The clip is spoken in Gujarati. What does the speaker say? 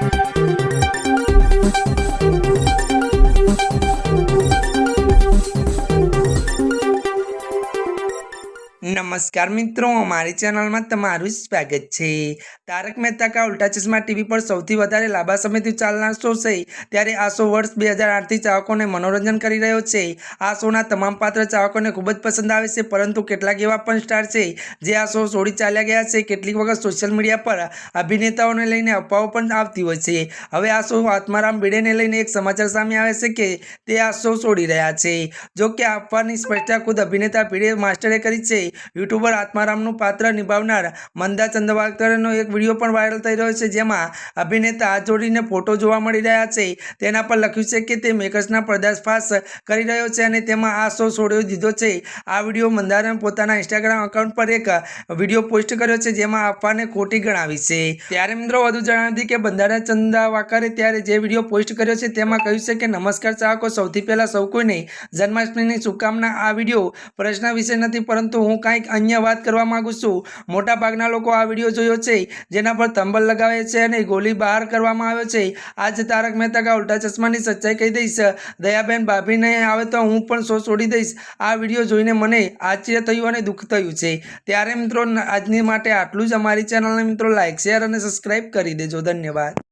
Thank you. નમસ્કાર મિત્રો અમારી ચેનલમાં તમારું સ્વાગત છે. તારક મહેતા કા ઉલ્ટા ચશ્મા ટીવી પર સૌથી વધારે લાંબા સમયથી ચાલનાર શો છે. ત્યારે આ શો વર્ષ બે હજાર આઠથી ચાહકોને મનોરંજન કરી રહ્યો છે. આ શોના તમામ પાત્ર ચાહકોને ખૂબ જ પસંદ આવે છે, પરંતુ કેટલાક એવા પણ સ્ટાર છે, જે આ શો છોડી ચાલ્યા ગયા છે. કેટલીક વખત સોશિયલ મીડિયા પર અભિનેતાઓને લઈને અફવાઓ પણ આવતી હોય છે. હવે આ શો આત્મારામ ભીડેને લઈને એક સમાચાર સામે આવે છે કે તે આ શો છોડી રહ્યા છે. જો કે આ અફવાની સ્પષ્ટતા ખુદ અભિનેતા ભીડે માસ્ટરે કરી છે. યુટ્યુબર આત્મારામનું પાત્ર નિભાવનાર મંદા ચંદવાકરનો એક વીડિયો પણ વાયરલ થઈ રહ્યો છે, જેમાં અભિનેતા હાથ જોડીને ફોટો જોવા મળી રહ્યા છે. તેના પર લખ્યું છે કે તે મેકર્સના પર્દાફાશ કરી રહ્યો છે અને તેમાં આ શો છોડી દીધો છે. આ વીડિયો મંદારે પોતાના ઇન્સ્ટાગ્રામ એકાઉન્ટ પર એક વીડિયો પોસ્ટ કર્યો છે, જેમાં અફવાને ખોટી ગણાવી છે. ત્યારે મિત્રો વધુ જણાવી હતી કે બંધારા ચંદાવાકરે ત્યારે જે વીડિયો પોસ્ટ કર્યો છે, તેમાં કહ્યું છે કે, નમસ્કાર ચાહકો, સૌથી પહેલાં સૌ કોઈને જન્માષ્ટમીની શુભકામના. આ વીડિયો પ્રશ્ન વિશે નથી, પરંતુ હું કાંઈક અન્ય વાત કરવા માગું છું. મોટા ભાગના લોકો આ વીડિયો જોયો છે, જેના પર તંબલ લગાવે છે અને ગોલી બહાર કરવામાં આવ્યો છે. આજ તારક મહેતા કા ઉલ્ટા ચશ્માની સચ્ચાઈ કહી દઈશ. દયાબેન ભાભી નહીં આવે તો હું પણ શો છોડી દઈશ. આ વીડિયો જોઈને મને આશ્ચર્ય થયું અને દુઃખ થયું છે. ત્યારે મિત્રો, આજની માટે આટલું જ. અમારી ચેનલને મિત્રો લાઇક શેર અને સબસ્ક્રાઈબ કરી દેજો. ધન્યવાદ.